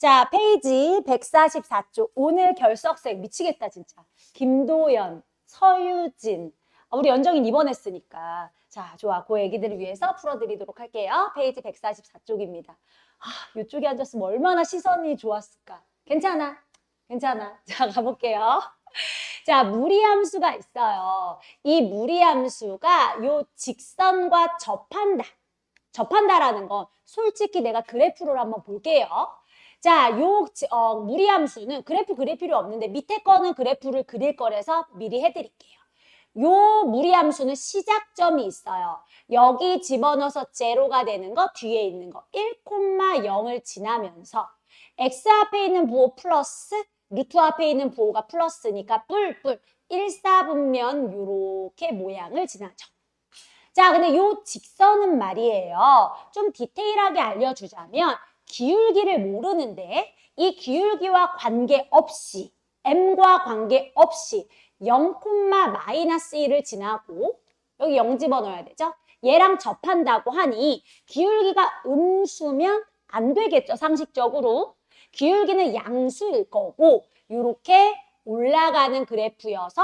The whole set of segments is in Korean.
자, 페이지 144쪽. 오늘 결석색 미치겠다, 진짜. 김도연, 서유진. 아, 우리 연정인 입원했으니까. 자, 좋아. 그 애기들을 위해서 풀어드리도록 할게요. 페이지 144쪽입니다. 아, 이쪽에 앉았으면 얼마나 시선이 좋았을까. 괜찮아. 괜찮아. 자, 가볼게요. 자, 무리함수가 있어요. 이 무리함수가 요 직선과 접한다. 접한다라는 건 솔직히 내가 그래프를 한번 볼게요. 자, 요 지- 어, 무리함수는 그래프 그릴 필요 없는데 밑에 거는 그래프를 그릴 거라서 미리 해드릴게요. 요 무리함수는 시작점이 있어요. 여기 집어넣어서 제로가 되는 거 뒤에 있는 거 1,0을 지나면서 x 앞에 있는 부호 플러스 루트 앞에 있는 부호가 플러스니까 뿔뿔 1사분면 요렇게 모양을 지나죠. 자, 근데 요 직선은 말이에요. 좀 디테일하게 알려주자면 기울기를 모르는데 이 기울기와 관계없이 m과 관계없이 0, 마이너스 1을 지나고 여기 0 집어넣어야 되죠? 얘랑 접한다고 하니 기울기가 음수면 안 되겠죠, 상식적으로. 기울기는 양수일 거고 이렇게 올라가는 그래프여서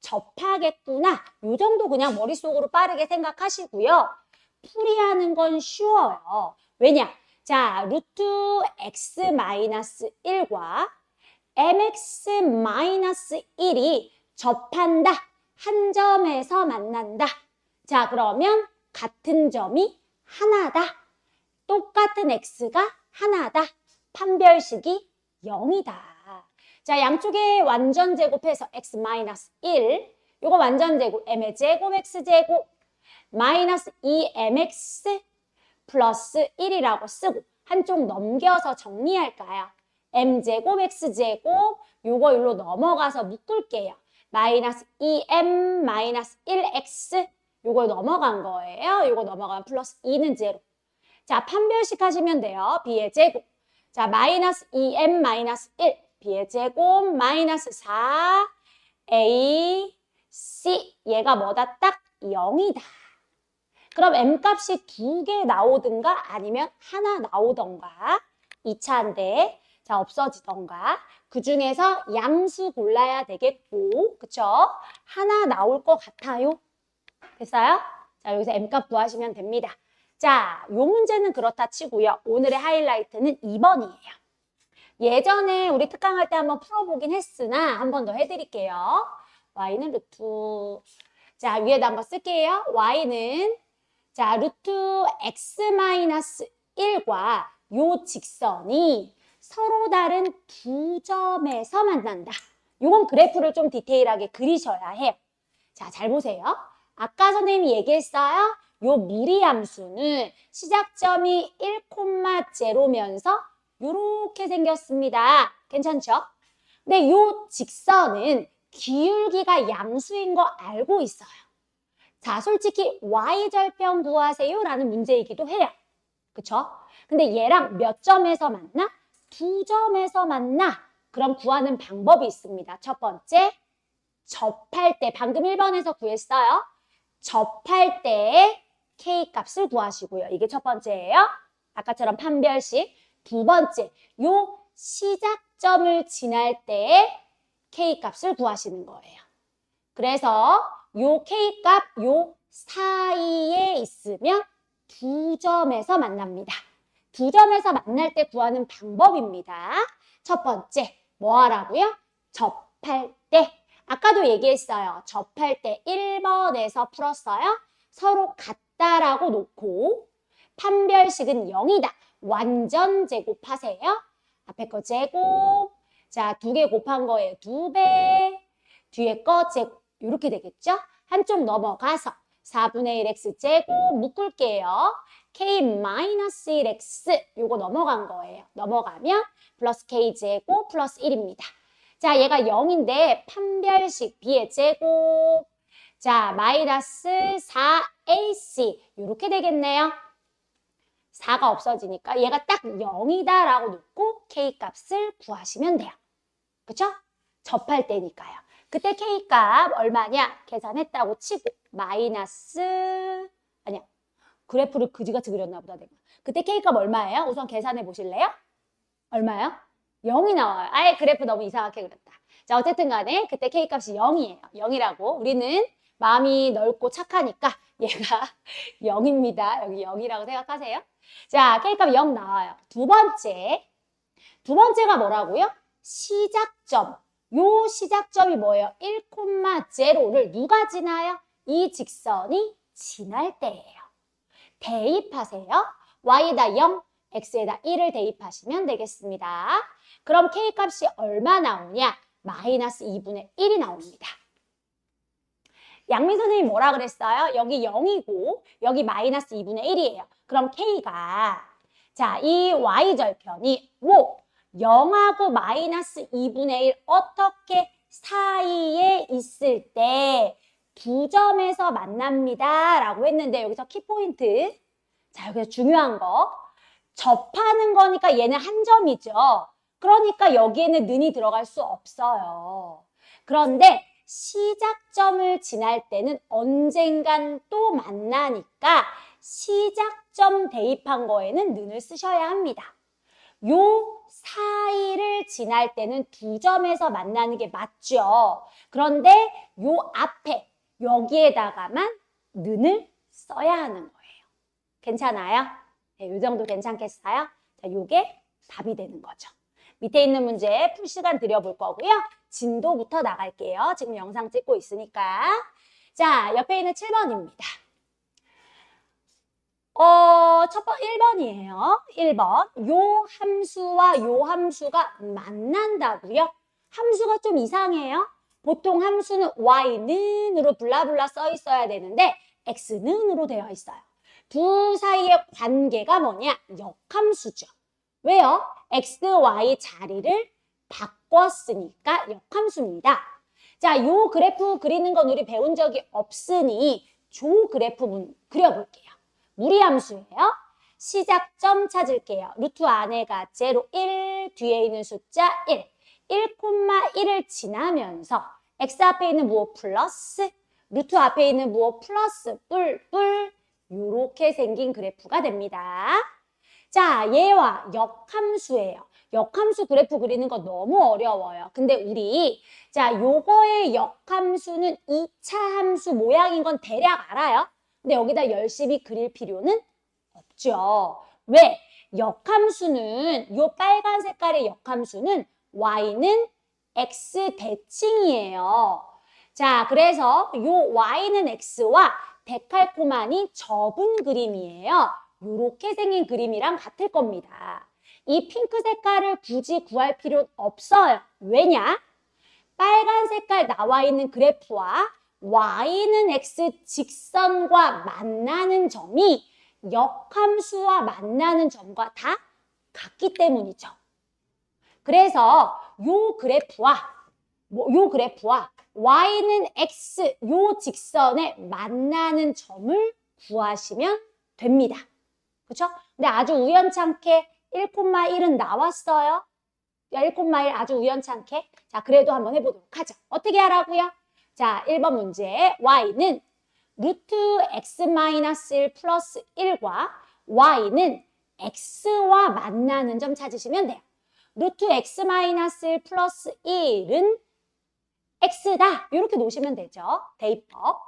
접하겠구나. 요 정도 그냥 머릿속으로 빠르게 생각하시고요. 풀이하는 건 쉬워요. 왜냐? 자, 루트 x 마이너스 1과 mx 마이너스 1이 접한다. 한 점에서 만난다. 자, 그러면 같은 점이 하나다. 똑같은 x가 하나다. 판별식이 0이다. 자, 양쪽에 완전 제곱해서 x 마이너스 1. 요거 완전 제곱, m의 제곱, x 제곱, 마이너스 2mx 플러스 1이라고 쓰고 한쪽 넘겨서 정리할까요? m제곱, x제곱, 요거 일로 넘어가서 묶을게요. 마이너스 2m 마이너스 1x 요거 넘어간 거예요. 요거 넘어가면 플러스 2는 제로. 자, 판별식 하시면 돼요. b의 제곱. 자, 마이너스 2m 마이너스 1 b의 제곱 마이너스 4 a c 얘가 뭐다? 딱 0이다. 그럼 m 값이 두 개 나오든가 아니면 하나 나오던가 2차인데 자 없어지던가 그 중에서 양수 골라야 되겠고 그쵸? 하나 나올 것 같아요. 됐어요? 자 여기서 m 값 구하시면 됩니다. 자, 요 문제는 그렇다 치고요. 오늘의 하이라이트는 2번이에요. 예전에 우리 특강할 때 한번 풀어보긴 했으나 한 번 더 해드릴게요. y는 루트 자 위에다 한번 쓸게요. y는 자 루트 x 마이너스 1과 요 직선이 서로 다른 두 점에서 만난다. 요건 그래프를 좀 디테일하게 그리셔야 해요. 자, 잘 보세요. 아까 선생님이 얘기했어요. 요 무리함수는 시작점이 1,0면서 요렇게 생겼습니다. 괜찮죠? 근데 요 직선은 기울기가 양수인 거 알고 있어요. 자, 솔직히 y절편 구하세요 라는 문제이기도 해요. 그쵸? 근데 얘랑 몇 점에서 만나? 두 점에서 만나. 그럼 구하는 방법이 있습니다. 첫 번째, 접할 때, 방금 1번에서 구했어요. 접할 때 k 값을 구하시고요. 이게 첫 번째예요. 아까처럼 판별식. 두 번째, 요 시작점을 지날 때 k 값을 구하시는 거예요. 그래서 요 k 값 요 사이에 있으면 두 점에서 만납니다. 두 점에서 만날 때 구하는 방법입니다. 첫 번째, 뭐 하라고요? 접할 때. 아까도 얘기했어요. 접할 때 1번에서 풀었어요. 서로 같다라고 놓고 판별식은 0이다. 완전 제곱하세요. 앞에 거 제곱. 자, 두 개 곱한 거에 두 배. 뒤에 거 제곱. 이렇게 되겠죠? 한쪽 넘어가서 4분의 1x 제곱 묶을게요. k-1x 요거 넘어간 거예요. 넘어가면 플러스 k 제곱 플러스 1입니다. 자, 얘가 0인데 판별식 b의 제곱. 자, 마이너스 4ac 이렇게 되겠네요. 4가 없어지니까 얘가 딱 0이다라고 놓고 k 값을 구하시면 돼요. 그쵸? 접할 때니까요. 그때 k 값 얼마냐? 계산했다고 치고 마이너스 아니야. 그래프를 그지같이 그렸나 보다 내가. 그때 k 값 얼마예요? 우선 계산해 보실래요? 얼마요? 0이 나와요. 아예 그래프 너무 이상하게 그렸다. 자, 어쨌든 간에 그때 K값이 0이에요. 0이라고. 우리는 마음이 넓고 착하니까 얘가 0입니다. 여기 0이라고 생각하세요. 자, K값 0 나와요. 두 번째. 두 번째가 뭐라고요? 시작점. 요 시작점이 뭐예요? 1,0를 누가 지나요? 이 직선이 지날 때예요. 대입하세요. y에다 0, x에다 1을 대입하시면 되겠습니다. 그럼 k값이 얼마 나오냐? 마이너스 2분의 1이 나옵니다. 양민 선생님이 뭐라 그랬어요? 여기 0이고 여기 마이너스 2분의 1이에요. 그럼 k가 자, 이 y절편이 뭐 0하고 마이너스 2분의 1 어떻게 사이에 있을 때 두 점에서 만납니다. 라고 했는데 여기서 키포인트 자, 여기서 중요한 거 접하는 거니까 얘는 한 점이죠. 그러니까 여기에는 는이 들어갈 수 없어요. 그런데 시작점을 지날 때는 언젠간 또 만나니까 시작 점 대입한 거에는 는을 쓰셔야 합니다. 요 사이를 지날 때는 두 점에서 만나는 게 맞죠. 그런데 요 앞에 여기에다가만 는을 써야 하는 거예요. 괜찮아요? 네, 요 정도 괜찮겠어요? 자, 요게 답이 되는 거죠. 밑에 있는 문제 풀 시간 드려볼 거고요. 진도부터 나갈게요. 지금 영상 찍고 있으니까. 자, 옆에 있는 7번입니다. 어, 첫 번, 1번이에요. 1번. 요 함수와 요 함수가 만난다고요? 함수가 좀 이상해요. 보통 함수는 y는으로 블라블라 써 있어야 되는데 x는으로 되어 있어요. 두 사이의 관계가 뭐냐? 역함수죠. 왜요? x, y 자리를 바꿨으니까 역함수입니다. 자, 요 그래프 그리는 건 우리 배운 적이 없으니 조 그래프 문 그려볼게요. 무리함수예요. 시작점 찾을게요. 루트 안에가 제로 1, 뒤에 있는 숫자 1. 1,1을 지나면서 x 앞에 있는 무엇 플러스, 루트 앞에 있는 무엇 플러스, 뿔뿔 요렇게 생긴 그래프가 됩니다. 자, 얘와 역함수예요. 역함수 그래프 그리는 거 너무 어려워요. 근데 우리 자, 요거의 역함수는 2차 함수 모양인 건 대략 알아요. 근데 여기다 열심히 그릴 필요는 없죠. 왜? 역함수는 요 빨간 색깔의 역함수는 y는 x 대칭이에요. 자, 그래서 요 y는 x와 데칼코마니 접은 그림이에요. 요렇게 생긴 그림이랑 같을 겁니다. 이 핑크 색깔을 굳이 구할 필요는 없어요. 왜냐? 빨간 색깔 나와 있는 그래프와 y는 x 직선과 만나는 점이 역함수와 만나는 점과 다 같기 때문이죠. 그래서 요 그래프와 뭐, 요 그래프와 y는 x 요 직선에 만나는 점을 구하시면 됩니다. 그렇죠? 근데 아주 우연찮게 1,1은 나왔어요. 1,1 아주 우연찮게. 자, 그래도 한번 해보도록 하죠. 어떻게 하라고요? 자, 1번 문제 y는 루트 x-1 플러스 1과 y는 x와 만나는 점 찾으시면 돼요. 루트 x-1 플러스 1은 x다. 이렇게 놓으시면 되죠. 대입법.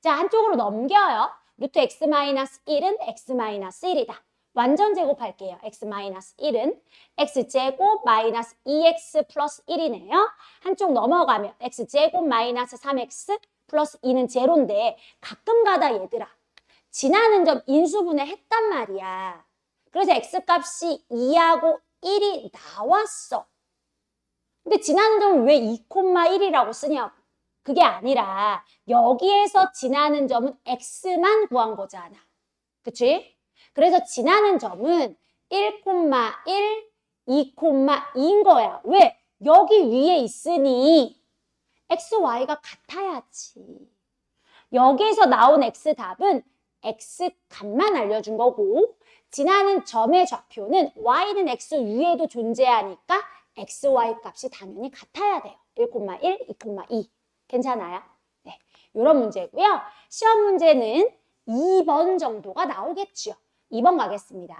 자, 한쪽으로 넘겨요. 루트 x-1은 x-1이다. 완전 제곱할게요. x-1은 x제곱 마이너스 2x 플러스 1이네요. 한쪽 넘어가면 x제곱 마이너스 3x 플러스 2는 제로인데 가끔 가다 얘들아 지나는 점 인수분해 했단 말이야. 그래서 x값이 2하고 1이 나왔어. 근데 지나는 점을 왜 2,1이라고 쓰냐고. 그게 아니라 여기에서 지나는 점은 x만 구한 거잖아. 그치? 그래서 지나는 점은 1,1, 2,2인 거야. 왜? 여기 위에 있으니 x, y가 같아야지. 여기에서 나온 x 답은 x 값만 알려준 거고 지나는 점의 좌표는 y는 x 위에도 존재하니까 x, y 값이 당연히 같아야 돼요. 1,1, 2,2. 괜찮아요? 네, 이런 문제고요. 시험 문제는 2번 정도가 나오겠죠. 2번 가겠습니다.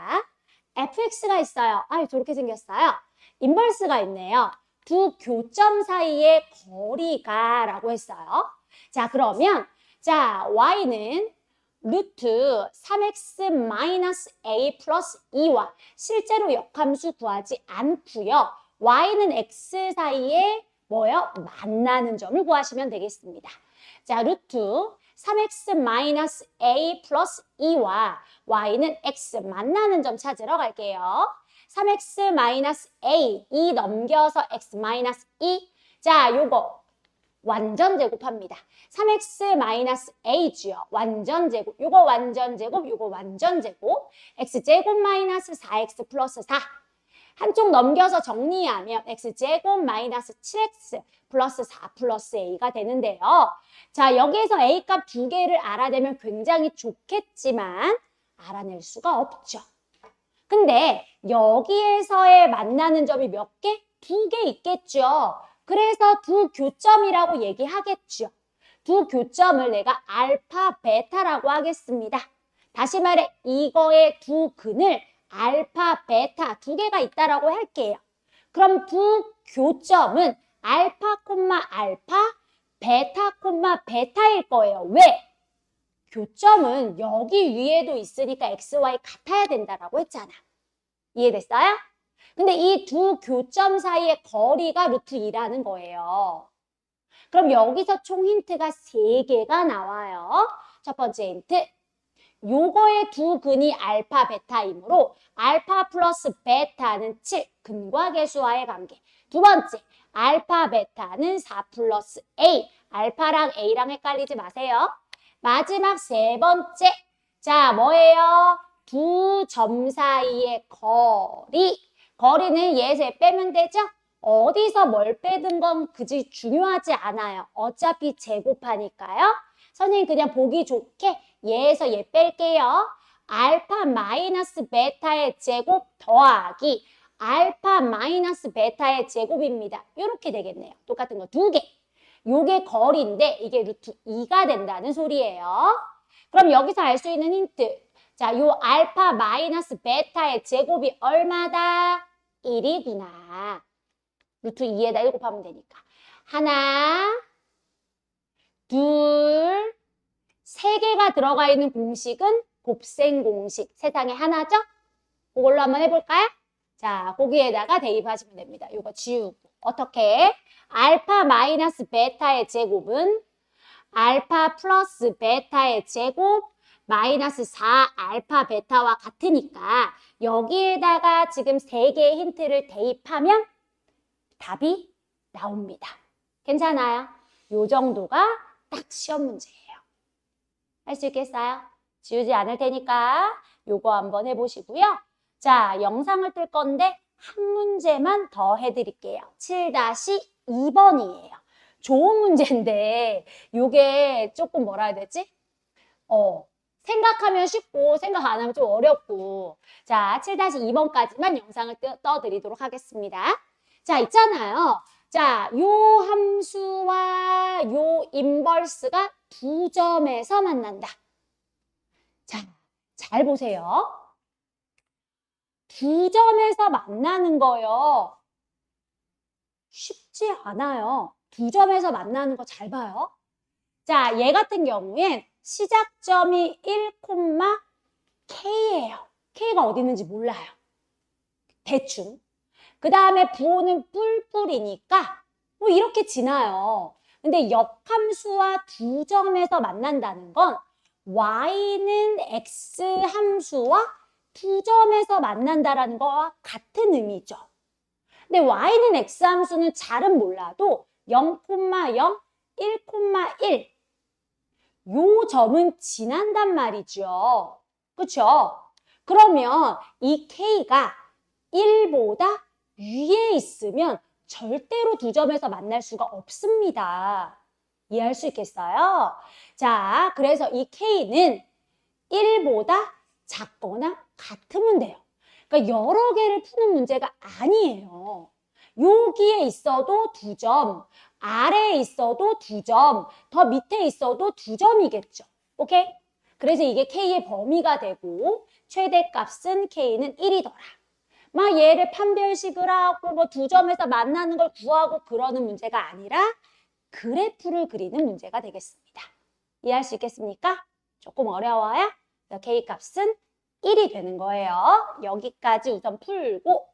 fx가 있어요. 아, 저렇게 생겼어요. 인버스가 있네요. 두 교점 사이의 거리가 라고 했어요. 자, 그러면 자, y는 루트 3x 마이너스 a 플러스 2와 실제로 역함수 구하지 않고요. y는 x 사이에 뭐요? 만나는 점을 구하시면 되겠습니다. 자, 루트 3x 마이너스 a 플러스 2와 y는 x 만나는 점 찾으러 갈게요. 3x 마이너스 a 2 넘겨서 x 마이너스 2. 자, 요거 완전 제곱합니다. 3x 마이너스 a지요. 완전 제곱. 요거 완전 제곱, 요거 완전 제곱. x제곱 마이너스 4x 플러스 4. 한쪽 넘겨서 정리하면 x제곱 마이너스 7x 플러스 4 플러스 a가 되는데요. 자, 여기에서 a 값 두 개를 알아내면 굉장히 좋겠지만 알아낼 수가 없죠. 근데 여기에서의 만나는 점이 몇 개? 두 개 있겠죠. 그래서 두 교점이라고 얘기하겠죠. 두 교점을 내가 알파, 베타라고 하겠습니다. 다시 말해 이거의 두 근을 알파, 베타 두 개가 있다라고 할게요. 그럼 두 교점은 알파, 콤마 알파, 베타, 콤마 베타일 거예요. 왜? 교점은 여기 위에도 있으니까 x, y 같아야 된다라고 했잖아. 이해됐어요? 근데 이 두 교점 사이의 거리가 루트 2라는 거예요. 그럼 여기서 총 힌트가 세개가 나와요. 첫 번째 힌트. 요거의 두 근이 알파, 베타이므로 알파 플러스 베타는 7, 근과 계수와의 관계. 두 번째, 알파, 베타는 4 플러스 A. 알파랑 A랑 헷갈리지 마세요. 마지막 세 번째. 자, 뭐예요? 두 점 사이의 거리. 거리는 얘에서 얘 빼면 되죠? 어디서 뭘 빼든 건 그지 중요하지 않아요. 어차피 제곱하니까요. 선생님 그냥 보기 좋게 얘에서 얘 뺄게요. 알파 마이너스 베타의 제곱 더하기 알파 마이너스 베타의 제곱입니다. 이렇게 되겠네요. 똑같은 거 두 개. 요게 거리인데 이게 루트 2가 된다는 소리예요. 그럼 여기서 알 수 있는 힌트. 자, 요 알파 마이너스 베타의 제곱이 얼마다? 1이구나. 루트 2에다 1 곱하면 되니까. 하나, 둘, 세 개가 들어가 있는 공식은 곱셈 공식. 세상에 하나죠? 그걸로 한번 해볼까요? 자, 거기에다가 대입하시면 됩니다. 이거 지우고. 어떻게? 알파 마이너스 베타의 제곱은 알파 플러스 베타의 제곱 마이너스 4 알파 베타와 같으니까 여기에다가 지금 세 개의 힌트를 대입하면 답이 나옵니다. 괜찮아요? 요 정도가 딱 시험 문제예요. 할 수 있겠어요? 지우지 않을 테니까 요거 한번 해보시고요. 자, 영상을 뜰 건데 한 문제만 더 해드릴게요. 7-2번이에요. 좋은 문제인데 요게 조금 뭐라 해야 되지? 어, 생각하면 쉽고 생각 안 하면 좀 어렵고 자 7-2번까지만 영상을 떠, 떠드리도록 하겠습니다. 자 있잖아요. 자, 요 함수와 요 인버스가 두 점에서 만난다. 자, 잘 보세요. 두 점에서 만나는 거요. 쉽지 않아요. 두 점에서 만나는 거 잘 봐요. 자, 얘 같은 경우엔 시작점이 1, K예요. K가 어디 있는지 몰라요. 대충. 그 다음에 부호는 뿔뿔이니까 뭐 이렇게 지나요. 근데 역함수와 두 점에서 만난다는 건 y는 x 함수와 두 점에서 만난다라는 거와 같은 의미죠. 근데 y는 x 함수는 잘은 몰라도 0,0, 1,1 요 점은 지난단 말이죠. 그쵸? 그러면 이 K가 1보다 위에 있으면 절대로 두 점에서 만날 수가 없습니다. 이해할 수 있겠어요? 자, 그래서 이 K는 1보다 작거나 같으면 돼요. 그러니까 여러 개를 푸는 문제가 아니에요. 여기에 있어도 두 점, 아래에 있어도 두 점, 더 밑에 있어도 두 점이겠죠. 오케이? 그래서 이게 K의 범위가 되고 최대값은 K는 1이더라. 막 얘를 판별식을 하고 뭐 두 점에서 만나는 걸 구하고 그러는 문제가 아니라 그래프를 그리는 문제가 되겠습니다. 이해할 수 있겠습니까? 조금 어려워요? K 값은 1이 되는 거예요. 여기까지 우선 풀고